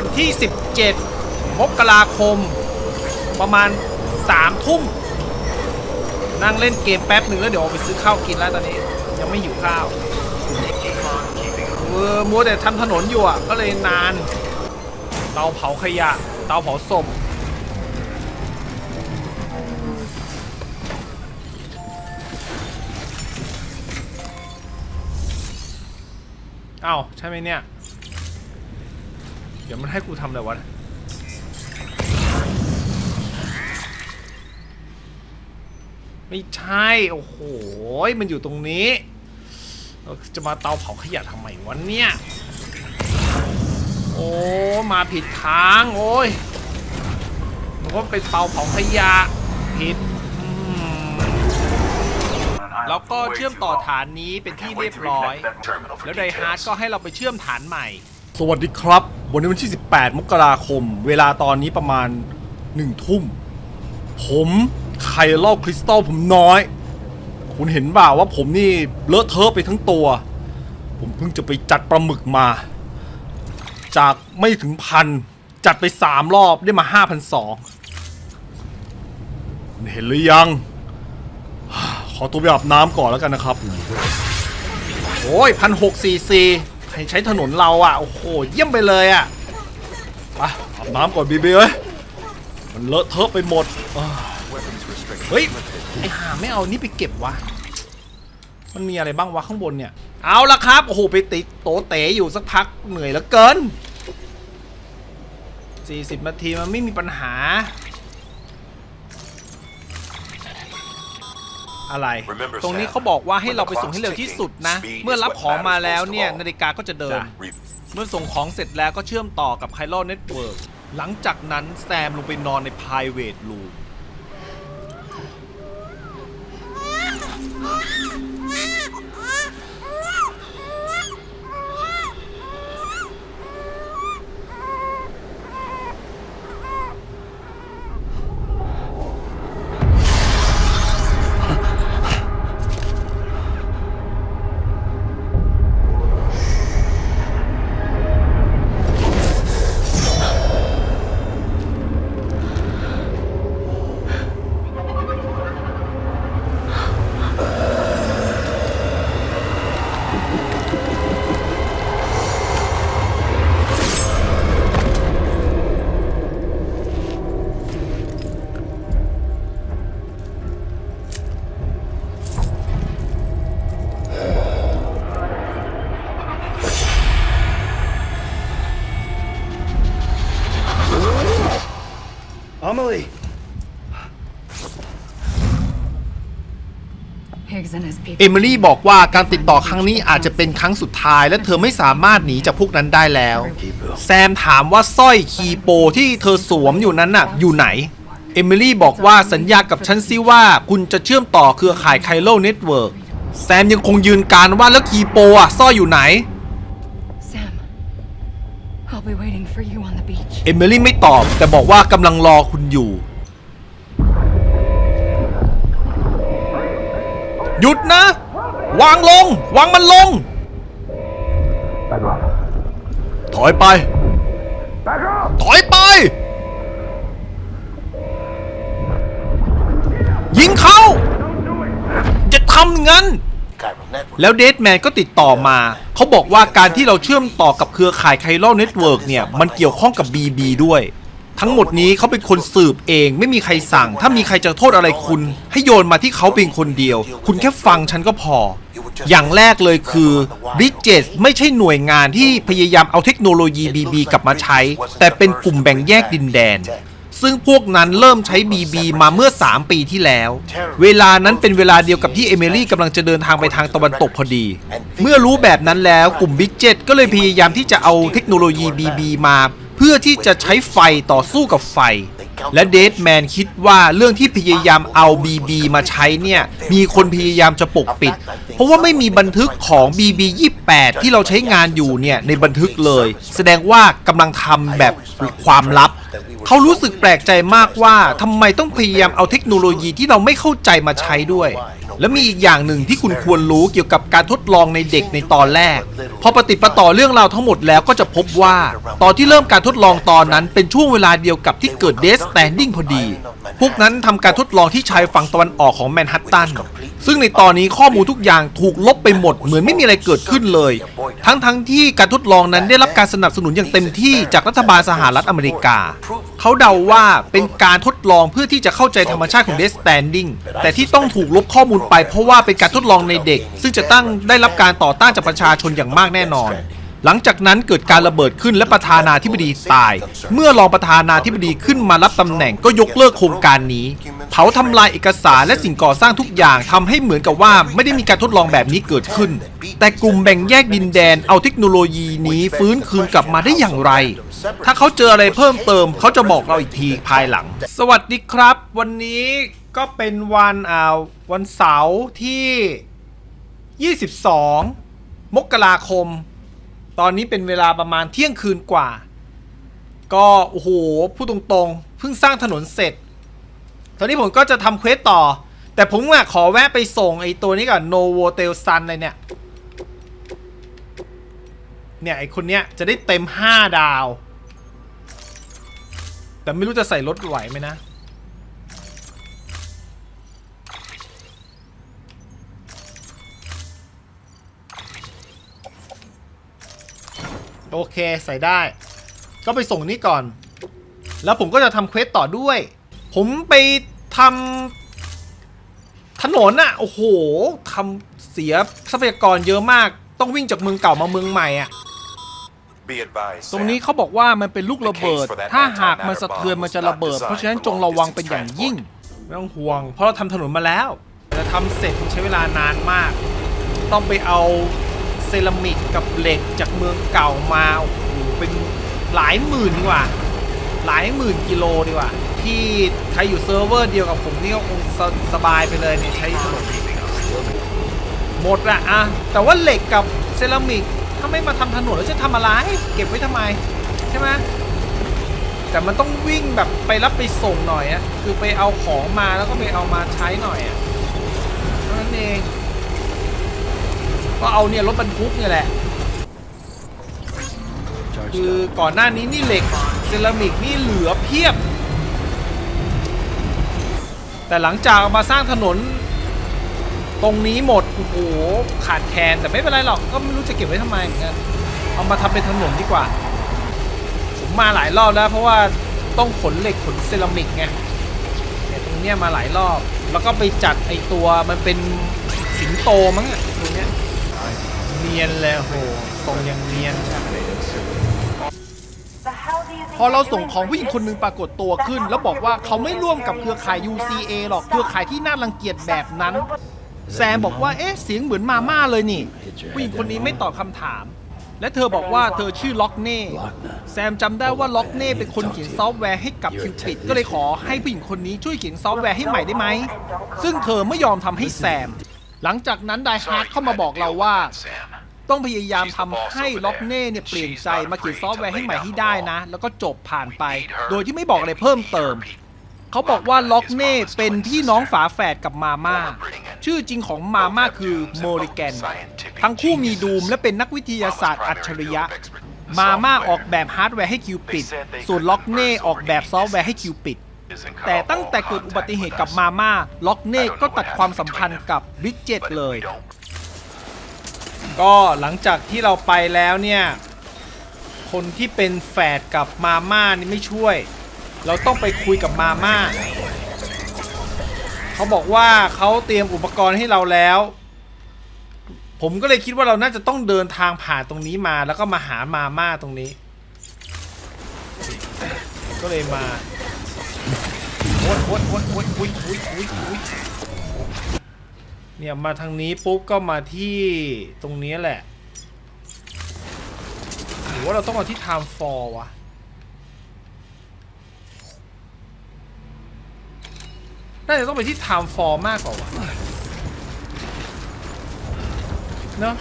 วันที่ 17 มกราคม ประมาณ 3 ทุ่ม นั่งเล่นเกมแป๊บหนึ่งแล้วเดี๋ยวออกไปซื้อข้าวกินแล้วตอนนี้ ยังไม่หิวข้าวเออมัวแต่ทำถนนอยู่อะ ก็เลยนาน เตาเผาขยะ เตาเผาศพเอ้าใช่ไหมเนี่ย เดี๋ยวมันให้กูทำอะไรวะไม่ใช่ โอ้โห มันอยู่ตรงนี้ จะมาเตาเผาขยะทำไมวะเนี่ย โอ้ มาผิดทาง โอ้ยมันก็เป็นเตาเผาขยะ ผิด แล้วก็เชื่อมต่อฐานนี้เป็นที่เรียบร้อย แล้วไดฮาร์ดก็ให้เราไปเชื่อมฐานใหม่ สวัสดีครับ วันนี้วันที่ 18 มกราคม เวลาตอนนี้ประมาณ1ทุ่ม ผมไคลอลคริสตัลผมน้อย คุณเห็นเปล่าว่าผมนี่เลอะเทอะไปทั้งตัว ผมเพิ่งจะไปจัดปลาหมึกมา จากไม่ถึงพัน จัดไป 3 รอบได้มา 5,200คุณเห็นหรือยัง ขอตัวไปอาบน้ำก่อนแล้วกันนะครับ โอ้ยพันหกซีซี ใช้ถนนเราอะ โอ้โห เยี่ยมไปเลยอะไปอาบน้ำก่อนบีบีเอ้ยมันเลอะเทอะไปหมดเฮ้ย ไอห่าไม่เอานี่ไปเก็บวะ มันมีอะไรบ้างวะข้างบนเนี่ย เอาละครับ โอ้โห ไปติดโตเต๋อยู่สักพักเหนื่อยเหลือเกิน 40นาทีมันไม่มีปัญหา อะไร ตรงนี้เขาบอกว่าให้เราไปส่งให้เร็วที่สุดนะ เมื่อรับของมาแล้วเนี่ยนาฬิกาก็จะเดิน เมื่อส่งของเสร็จแล้วก็เชื่อมต่อกับ k y l o Network หลังจากนั้นแซมลงไปนอนใน private room เอมิลี่บอกว่าการติดต่อครั้งนี้อาจจะเป็นครั้งสุดท้าย และเธอไม่สามารถหนีจากพวกนั้นได้แล้วแซมถามว่าสร้อยคีโปที่เธอสวมอยู่นั้นน่ะอยู่ไหน เอมิลี่บอกว่าสัญญากับฉันซิว่าคุณจะเชื่อมต่อเครือข่ายไคลโลเน็ตเวิร์กแซมยังคงยืนการว่าแล้วคีโปอะสร้อยอยู่ไหน เอมิลี่ไม่ตอบแต่บอกว่ากำลังรอคุณอยู่ หยุดนะ วางลง วางมันลง ถอยไป ถอยไป ยิงเขาจะทำย่างนั้น แล้วเดดแมนก็ติดต่อมา เขาบอกว่าการที่เราเชื่อมต่อกับเครือข่ายไคลอเน็ตเวิร์กเนี่ย มันเกี่ยวข้องกับ BB ด้วย ทั้งหมดนี้เขาเป็นคนสืบเอง ไม่มีใครสั่ง ถ้ามีใครจะโทษอะไรคุณ ให้โยนมาที่เขาเพียงคนเดียว คุณแค่ฟังฉันก็พอ อย่างแรกเลยคือริเจสไม่ใช่หน่วยงานที่พยายามเอาเทคโนโลยี BB กลับมาใช้ แต่เป็นกลุ่มแบ่งแยกดินแดน ซึ่งพวกนั้นเริ่มใช้ BB มาเมื่อ 3 ปีที่แล้ว เวลานั้นเป็นเวลาเดียวกับที่เอมิลี่กำลังจะเดินทางไปทางตะวันตกพอดี เมื่อรู้แบบนั้นแล้วกลุ่ม Big 7ก็เลยพยายามที่จะเอาเทคโนโลยี BB มา เพื่อที่จะใช้ไฟต่อสู้กับไฟ และเดดแมนคิดว่าเรื่องที่พยายามเอา BB มาใช้เนี่ยมีคนพยายามจะปกปิด เพราะว่าไม่มีบันทึกของ BB 28 ที่เราใช้งานอยู่เนี่ยในบันทึกเลย แสดงว่ากำลังทำแบบความลับ เขารู้สึกแปลกใจมากว่าทำไมต้องพยายามเอาเทคโนโลยีที่เราไม่เข้าใจมาใช้ด้วย และมีอีกอย่างหนึ่งที่คุณควรรู้เกี่ยวกับการทดลองในเด็กในตอนแรก พอปฏิปต่อเรื่องราวทั้งหมดแล้วก็จะพบว่า ตอนที่เริ่มการทดลองตอนนั้นเป็นช่วงเวลาเดียวกับที่เกิดเดสแตนดิ้งพอดี พวกนั้นทำการทดลองที่ชายฝั่งตะวันออกของแมนฮัตตัน ซึ่งในตอนนี้ข้อมูลทุกอย่างถูกลบไปหมดเหมือนไม่มีอะไรเกิดขึ้นเลย ทั้งทั้งๆที่การทดลองนั้นได้รับการสนับสนุนอย่างเต็มที่จากรัฐบาลสหรัฐอเมริกา เขาเดาว่าเป็นการทดลองเพื่อที่จะเข้าใจธรรมชาติของเดสแตนดิ้งแต่ที่ต้องถูกลบข้อมูลไป เพราะว่าเป็นการทดลองในเด็ก ซึ่งจะตั้งได้รับการต่อต้านจากประชาชนอย่างมากแน่นอน หลังจากนั้นเกิดการระเบิดขึ้นและประธานาธิบดีตาย เมื่อรองประธานาธิบดีขึ้นมารับตำแหน่งก็ยกเลิกโครงการนี้ เผาทำลายเอกสารและสิ่งก่อสร้างทุกอย่างทำให้เหมือนกับว่าไม่ได้มีการทดลองแบบนี้เกิดขึ้น แต่กลุ่มแบ่งแยกดินแดนเอาเทคโนโลยีนี้ฟื้นคืนกลับมาได้อย่างไร ถ้าเขาเจออะไรเพิ่มเติมเขาจะบอกเราอีกทีภายหลัง สวัสดีครับ วันนี้ ก็เป็นวันอ่าวันเสาร์ที่ 22 มกราคม ตอนนี้เป็นเวลาประมาณเที่ยงคืนกว่า ก็โอ้โหพูดตรงๆ เพิ่งสร้างถนนเสร็จ ตอนนี้ผมก็จะทำเควสต่อ แต่ผมอะขอแวะไปส่งไอ้ตัวนี้ก่อนโนโวเตลซันเลยเนี่ย เนี่ยไอ้คนเนี้ยจะได้เต็ม 5 ดาว แต่ไม่รู้จะใส่รถไหวไหมนะ โอเคใส่ได้ ก็ไปส่งนี่ก่อน แล้วผมก็จะทำเควสต่อด้วย ผมไปทำถนนอะโอ้โหทำเสียทรัพยากรเยอะมาก ต้องวิ่งจากเมืองเก่ามาเมืองใหม่อะ Be advised, ตรงนี้ Sam. เขาบอกว่ามันเป็นลูกระเบิด ถ้าหากมันสะเทือนมันจะระเบิด เพราะฉะนั้นจงระวังเป็นอย่างยิ่ง ไม่ต้องห่วง เพราะเราทำถนนมาแล้ว แต่ทำเสร็จมันใช้เวลานานมาก ต้องไปเอา เซรามิกกับเหล็กจากเมืองเก่ามาโอ้โหเป็นหลายหมื่นดีกว่า หลายหมื่นกิโลดีกว่า ที่ใครอยู่เซิร์ฟเวอร์เดียวกับผมนี่ก็คงสสบายไปเลยเนี่ยใช้ถนนหมดอะอะแต่ว่าเหล็กกับเซรามิกถ้าไม่มาทำถนนแล้วจะทำอะไร เก็บไว้ทำไม ใช่ไหมแต่มันต้องวิ่งแบบไปรับไปส่งหน่อยอะคือไปเอาของมาแล้วก็ไปเอามาใช้หน่อยอะเท่านั้นเอง ก็เอาเนี่ยรถบรรทุกเนี่ยแหละ คือก่อนหน้านี้นี่เหล็กเซรามิกนี่เหลือเพียบ แต่หลังจากเอามาสร้างถนน ตรงนี้หมด โอ้โห ขาดแคลนแต่ไม่เป็นไรหรอก ก็ไม่รู้จะเก็บไว้ทำไมเหมือนกัน เอามาทำเป็นถนนดีกว่า ผมมาหลายรอบแล้ว เพราะว่าต้องขนเหล็กขนเซรามิกไงเนี่ยตรงเนี้ยมาหลายรอบ แล้วก็ไปจัดไอตัวมันเป็นสิงโตมั้งอะตรงเนียเนียนเลยโอ้โหตรงยังเนียนพอเราส่งของผู้หญิงคนหนึ่งปรากฏตัวขึ้น แล้วบอกว่าเขาไม่ร่วมกับเครือข่าย UCA หรอกเครือข่ายที่น่ารังเกียจแบบนั้น แซมบอกว่าเอ๊ะเสียงเหมือนมาม่าเลยนี่ผู้หญิงคนนี้ไม่ตอบคำถาม และเธอบอกว่าเธอชื่อล็อกเน่แซมจำได้ว่าล็อกเน่เป็นคนเขียนซอฟต์แวร์ให้กับคิวปิดก็เลยขอให้ผู้หญิงคนนี้ช่วยเขียนซอฟต์แวร์ให้ใหม่ได้ไหม ซึ่งเธอไม่ยอมทำให้แซม หลังจากนั้นไดฮาร์ดเข้ามาบอกเราว่า ต้องพยายามทำให้ล็อกเน่เนี่ยเปลี่ยนใจมาเขียนซอฟต์แวร์ให้ใหม่ให้ได้นะ แล้วก็จบผ่านไป โดยที่ไม่บอกอะไรเพิ่มเติม เขาบอกว่าล็อกเน่เป็นพี่น้องฝาแฝดกับมาม่า ชื่อจริงของมาม่าคือโมริแกน ทั้งคู่มีดูมและเป็นนักวิทยาศาสตร์อัจฉริยะ มาม่าออกแบบฮาร์ดแวร์ให้คิวปิด ส่วนล็อกเน่ออกแบบซอฟต์แวร์ให้คิวปิดแต่ตั้งแต่เกิดอุบัติเหตุกับมาม่า ล็อกเน่ก็ตัดความสัมพันธ์กับบิจเจตเลย ก็หลังจากที่เราไปแล้วเนี่ย คนที่เป็นแฝดกับมาม่านี่ไม่ช่วย เราต้องไปคุยกับมาม่าเขาบอกว่าเขาเตรียมอุปกรณ์ให้เราแล้ว ผมก็เลยคิดว่าเราน่าจะต้องเดินทางผ่านตรงนี้มา แล้วก็มาหามาม่าตรงนี้ ก็เลยมาโอ๊ยโอ๊ยโอ๊ยโอ๊ยโอ๊ยโอ๊ย เนี่ยมาทางนี้ปุ๊บก็มาที่ตรงนี้แหละหรือว่าเราต้องมาที่ time for วะน่าจะต้องไปที่ time for มากกว่าวะเนอะ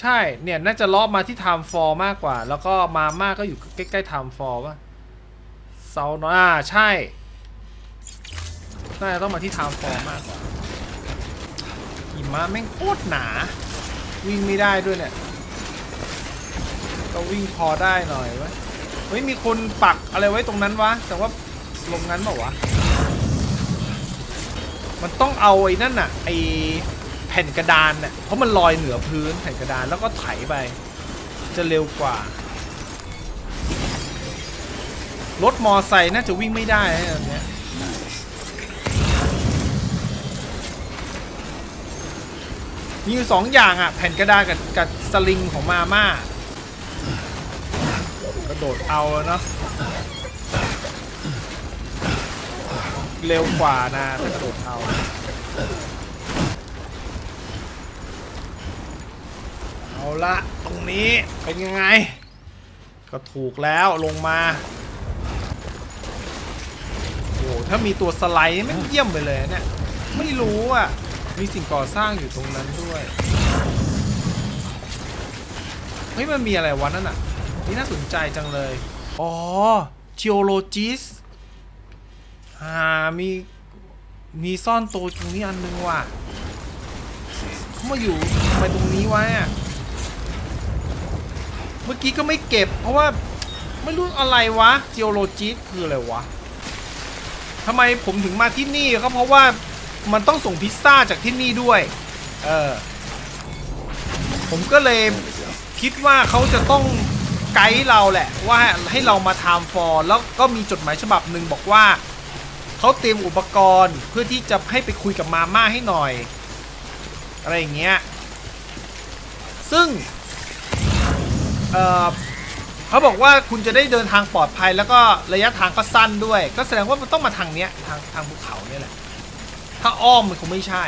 ใช่ เนี่ย น่าจะลอบมาที่ time for มากกว่า แล้วก็มาม่าก็อยู่ใกล้ๆ time for ป่ะเซาเนอะอ่าใช่ น่าจะต้องมาที่ time for มากกว่าะแม่งโคตรหนา วิ่งไม่ได้ด้วยเนี่ยก็วิ่งพอได้หน่อยวะเฮ้ยมีคนปักอะไรไว้ตรงนั้นวะ แต่ว่าลงนั้นเปล่าวะ มันต้องเอาไอ้นั่นน่ะไอ้แผ่นกระดานน่ะเพราะมันลอยเหนือพื้นแผ่นกระดานแล้วก็ไถไป จะเร็วกว่ารถมอไซค์น่าจะวิ่งไม่ได้นะแบบเนี้ มีอยู่สองอย่างอะ แผ่นกระดาษกับกับสลิงของมาม่ากระโดดเอาเนาะเร็วกว่านะถ้ากระโดดเอาเอาละตรงนี้เป็นยังไง ก็ถูกแล้วลงมาโอ้โหถ้ามีตัวสไลด์นี่แม่เยี่ยมไปเลยเนี่ย ไม่รู้อะ มีสิ่งก่อสร้างอยู่ตรงนั้นด้วย เฮ้ย มันมีอะไรวะนั่นอะ นี่น่าสนใจจังเลย อ๋อ geologist อ่า มี มีซ่อนตัวตรงนี้อันนึงว่ะเขามาอยู่ทำไมตรงนี้วะเมื่อกี้ก็ไม่เก็บ เพราะว่าไม่รู้อะไรวะ geologist คืออะไรวะทำไมผมถึงมาที่นี่ก็เพราะว่า มันต้องส่งพิซซ่าจากที่นี่ด้วย เออ ผมก็เลยคิดว่าเขาจะต้องไกด์เราแหละ ว่าให้เรามาทำฟอร์แล้วก็มีจดหมายฉบับหนึ่งบอกว่าเขาเตรียมอุปกรณ์เพื่อที่จะให้ไปคุยกับมาม่าให้หน่อย อะไรอย่างเงี้ย ซึ่ง เออเขาบอกว่าคุณจะได้เดินทางปลอดภัยแล้วก็ระยะทางก็สั้นด้วย ก็แสดงว่ามันต้องมาทางเนี้ยทางทางภูเขาเนี่ยแหละ ถ้าอ้อมมันคงไม่ใช่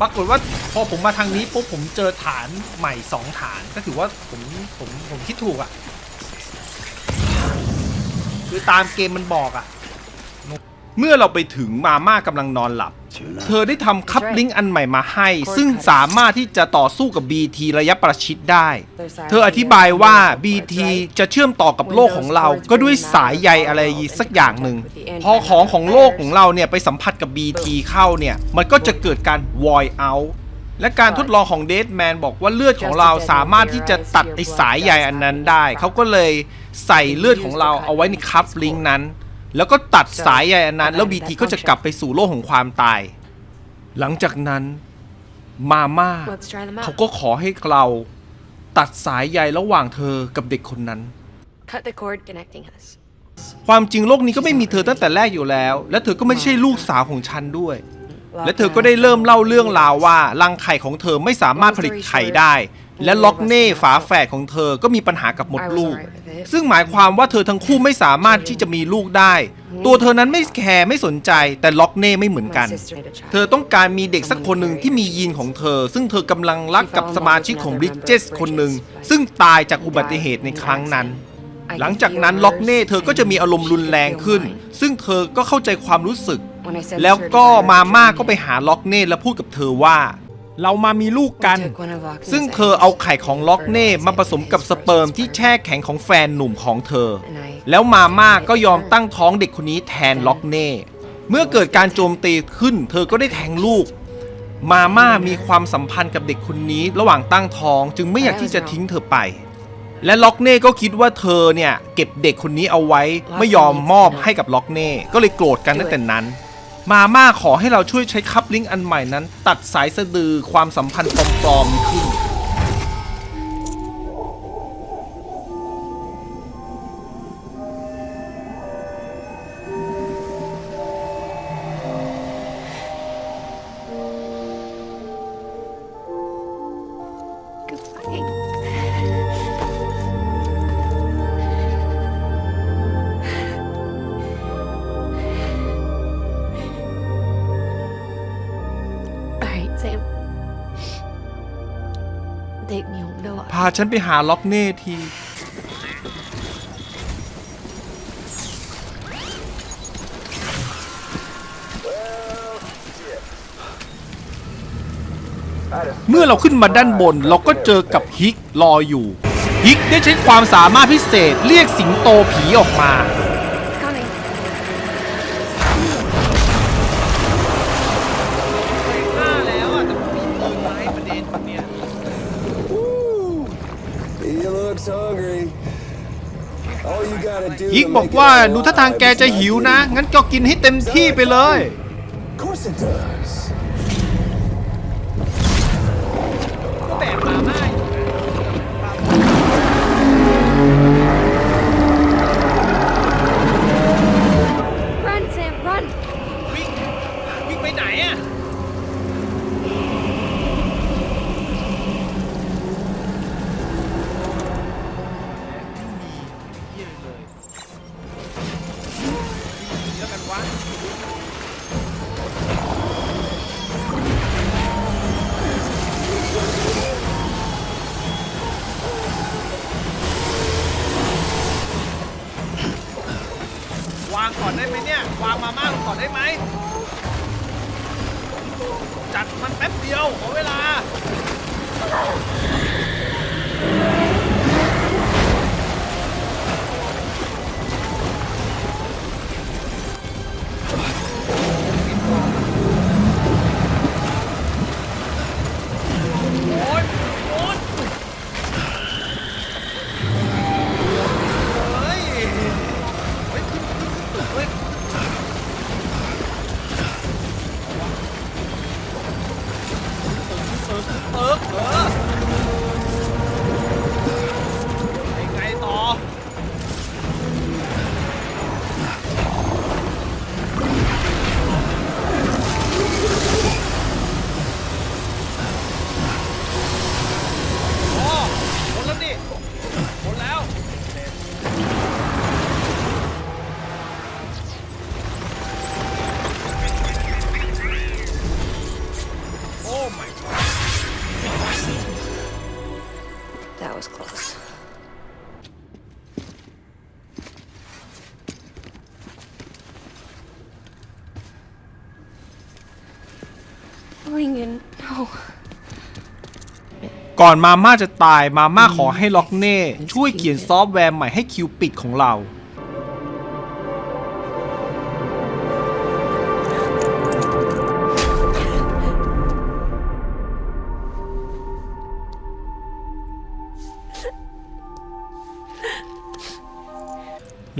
ปรากฏว่าพอผมมาทางนี้ปุ๊บผมเจอฐานใหม่สองฐานก็ถือว่าผมผมผมคิดถูกอะ่ะ คือตามเกมมันบอกอะ่ะ เมื่อเราไปถึงมาม่ากำลังนอนหลับ เธอได้ทำคัพลิงก์อันใหม่มาให้ ซึ่งสามารถที่จะต่อสู้กับ BT ระยะประชิดได้ เธออธิบายว่า BT จะเชื่อมต่อกับโลกของเรา ก็ด้วยสายใยอะไรสักอย่างหนึ่ง พอของของโลกของเราเนี่ยไปสัมผัสกับ BT เข้าเนี่ย มันก็จะเกิดการ void out และการทดลองของเด d แมนบอกว่าเลือดของเราสามารถที่จะตัดไอสายใยอันนั้นได้ เขาก็เลยใส่เลือดของเราเอาไว้ในคัพลิงก์นั้น แล้วก็ตัดสายใยอันนั้น แล้ว BT ก็จะกลับไปสู่โลกของความตาย หลังจากนั้นมาม่า Let's try them เขา out. ก็ขอให้เราตัดสายใยระหว่างเธอกับเด็กคนนั้น Cut the cord connecting us. ความจริงโลกนี้ก็ไม่มีเธอตั้งแต่แรกอยู่แล้ว และเธอก็ไม่ใช่ลูกสาวของฉันด้วย และเธอก็ได้เริ่มเล่าเรื่องราวว่ารังไข่ของเธอไม่สามารถผลิตไข่ได้ และล็อกเน่ฝาแฝดของเธอก็มีปัญหากับมดลูก ซึ่งหมายความว่าเธอทั้งคู่ไม่สามารถที่จะมีลูกได้ ตัวเธอนั้นไม่แคร์ไม่สนใจ แต่ล็อกเน่ไม่เหมือนกัน เธอต้องการมีเด็กสักคนหนึ่งที่มียีนของเธอ ซึ่งเธอกำลังรักกับสมาชิกของบริดเจสคนหนึ่งซึ่งตายจากอุบัติเหตุในครั้งนั้นหลังจากนั้นล็อกเน่เธอก็จะมีอารมณ์รุนแรงขึ้น ซึ่งเธอก็เข้าใจความรู้สึก แล้วก็มาม่าก็ไปหาล็อกเน่และพูดกับเธอว่า เรามามีลูกกัน ซึ่งเธอเอาไข่ของล็อกเน่มาผสมกับสเปิร์มที่แช่แข็งของแฟนหนุ่มของเธอ แล้วมาม่าก็ยอมตั้งท้องเด็กคนนี้แทนล็อกเน่ เมื่อเกิดการโจมตีขึ้น เธอก็ได้แทงลูก มาม่ามีความสัมพันธ์กับเด็กคนนี้ระหว่างตั้งท้องจึงไม่อยากที่จะทิ้งเธอไป และล็อกเน่ก็คิดว่าเธอเนี่ยเก็บเด็กคนนี้เอาไว้ไม่ยอมมอบให้กับล็อกเน่ก็เลยโกรธกันตั้งแต่นั้น มาม่าขอให้เราช่วยใช้คัพลิงก์อันใหม่นั้น ตัดสายสะดือความสัมพันธ์ปลอมๆขึ้น ฉันไปหาล็อกเน่ทีเมื่อเราขึ้นมาด้านบนเราก็เจอกับฮิกรออยู่ ฮิกได้ใช้ความสามารถพิเศษเรียกสิงโตผีออกมา ยิกบอกว่าดูท่าทางแกจะหิวนะ งั้นก็กินให้เต็มที่ไปเลย Of course it does. มาม่าลงก่อนได้ไหม จัดมันแป๊บเดียวขอเวลา ก่อนมาม่าจะตายมาม่าขอให้ล็อกเน่ ช่วยเขียนซอฟต์แวร์ใหม่ให้คิวปิดของเรา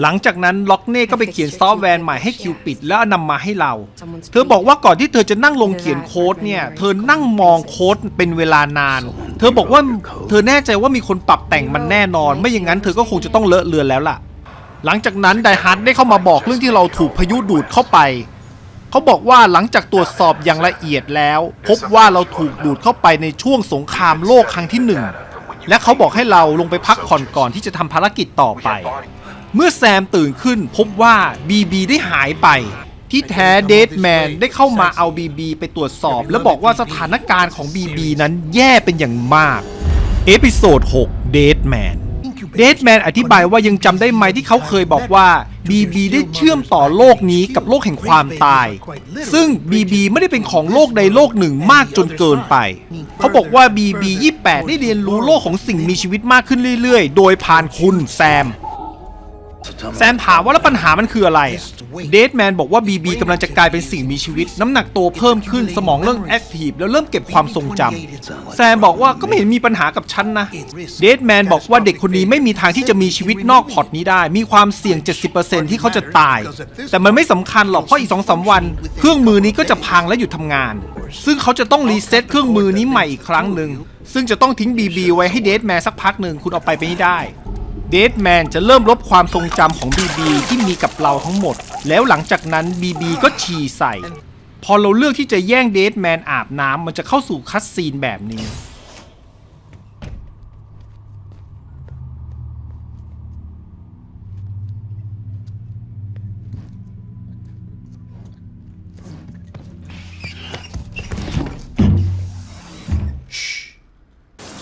หลังจากนั้นล็อกเน่ก็ไปเขียนซอฟต์แวร์ใหม่ให้คิวปิดแล้วนำมาให้เรา เธอบอกว่าก่อนที่เธอจะนั่งลงเขียนโค้ดเนี่ยเธอนั่งมองโค้ดเป็นเวลานาน เธอบอกว่าเธอแน่ใจว่ามีคนปรับแต่งมันแน่นอน ไม่อย่างนั้นเธอก็คงจะต้องเลอะเลือนแล้วล่ะ หลังจากนั้นไดฮาร์ดได้เข้ามาบอกเรื่องที่เราถูกพายุดูดเข้าไปเขาบอกว่าหลังจากตรวจสอบอย่างละเอียดแล้ว พบว่าเราถูกดูดเข้าไปในช่วงสงครามโลกครั้งที่หนึ่งและเขาบอกให้เราลงไปพักผ่อนก่อนที่จะทำภารกิจต่อไป เมื่อแซมตื่นขึ้นพบว่าบีบีได้หายไป ที่แท้เดดแมนได้เข้ามาเอาบีบีไปตรวจสอบ และบอกว่าสถานการณ์ของบีบีนั้นแย่เป็นอย่างมาก เอพิโซด6 Dead Man เดดแมนอธิบายว่ายังจำได้ไหมที่เขาเคยบอกว่าบีบีได้เชื่อมต่อโลกนี้กับโลกแห่งความตาย ซึ่งบีบีไม่ได้เป็นของโลกใดโลกหนึ่งมากจนเกินไป เขาบอกว่าบีบี28 ได้เรียนรู้โลกของสิ่งมีชีวิตมากขึ้นเรื่อยๆ โดยผ่านคุณแซม แซมถามว่าแล้วปัญหามันคืออะไร เดดแมนบอกว่าบีบีกำลังจะกลายเป็นสิ่งมีชีวิต น้ำหนักตัวเพิ่มขึ้นสมองเริ่มแอคทีฟแล้วเริ่มเก็บความทรงจำแซมบอกว่าก็ไม่เห็นมีปัญหากับฉันนะเดดแมนบอกว่าเด็กคนนี้ไม่มีทางที่จะมีชีวิตนอกพอร์ตนี้ได้ มีความเสี่ยง 70%ที่เขาจะตาย แต่มันไม่สำคัญหรอกเพราะอีกสองสาวัน เครื่องมือนี้ก็จะพังและหยุดทำงาน ซึ่งเขาจะต้องรีเซ็ตเครื่องมือนี้ใหม่อีกครั้งหนึ่งซึ่งจะต้องทิ้งบีบีไว้ให้เดดแมนสักพักหนึ่งคุณเอาไปไม่ได้ เดดแมนจะเริ่มลบความทรงจำของบีบีที่มีกับเราทั้งหมด แล้วหลังจากนั้นบีบีก็ฉี่ใส่ พอเราเลือกที่จะแย่งเดดแมนอาบน้ำมันจะเข้าสู่คัสซีนแบบนี้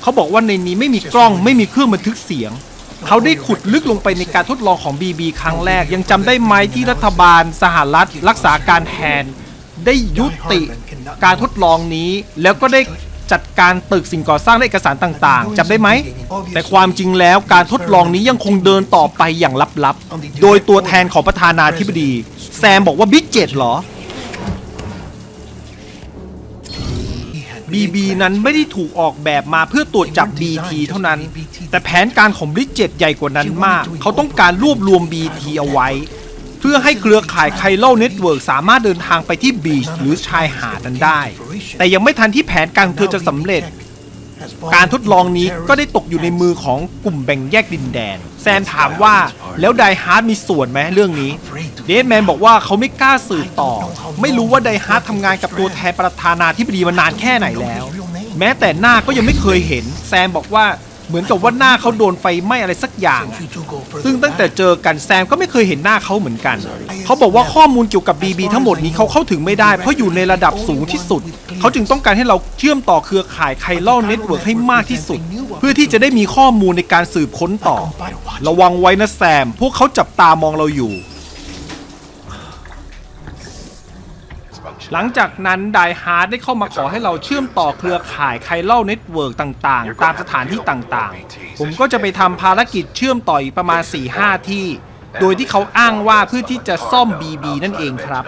เขาบอกว่าในนี้ไม่มีกล้องไม่มีเครื่องบันทึกเสียง เขาได้ขุดลึกลงไปในการทดลองของ BB ครั้งแรก ยังจำได้ไหมที่รัฐบาลสหรัฐรักษาการแทน ได้ยุติการทดลองนี้ แล้วก็ได้จัดการตึกสิ่งก่อสร้างและเอกสารต่างๆจำได้ไหม แต่ความจริงแล้วการทดลองนี้ยังคงเดินต่อไปอย่างลับๆ โดยตัวแทนของประธานาธิบดี แซมบอกว่าบิ๊กเจ็ดเหรอ BB นั้นไม่ได้ถูกออกแบบมาเพื่อตรวจจับ BT เท่านั้น แต่แผนการของบริดเจ็ตใหญ่กว่านั้นมาก เขาต้องการรวบรวม BT เอาไว้ เพื่อให้เครือข่ายไคลเน็ตเวิร์กสามารถเดินทางไปที่บีชหรือชายหาดนั้นได้ แต่ยังไม่ทันที่แผนการของเธอจะสำเร็จ การทดลองนี้ก็ได้ตกอยู่ในมือของกลุ่มแบ่งแยกดินแดน แซมถามว่าแล้วไดฮาร์ดมีส่วนไหมเรื่องนี้ เดฟแมนบอกว่าเขาไม่กล้าสืบต่อ ไม่รู้ว่าไดฮาร์ดทำงานกับตัวแทนประธานาธิบดีมานานแค่ไหนแล้ว แม้แต่หน้าก็ยังไม่เคยเห็น แซมบอกว่า เหมือนกับว่าหน้าเขาโดนไฟไหม้อะไรสักอย่าง ซึ่งตั้งแต่เจอกันแซมก็ไม่เคยเห็นหน้าเขาเหมือนกัน เขาบอกว่าข้อมูลเกี่ยวกับ BB ทั้งหมดนี้เขาเข้าถึงไม่ได้ เพราะอยู่ในระดับสูงที่สุด เขาจึงต้องการให้เราเชื่อมต่อเครือข่ายไคลอเน็ตเวิร์กให้มากที่สุด เพื่อที่จะได้มีข้อมูลในการสืบค้นต่อ ระวังไว้นะแซม พวกเขาจับตามองเราอยู่ หลังจากนั้นไดฮาร์ดได้เข้ามาขอให้เราเชื่อมต่อเครือข่ายไคลเน็ตเวิร์กต่างๆ ตามสถานที่ต่างๆ ผมก็จะไปทำภารกิจเชื่อมต่ออีกประมาณ 4-5 ที่ โดยที่เขาอ้างว่าเพื่อที่จะซ่อม BB นั่นเองครับ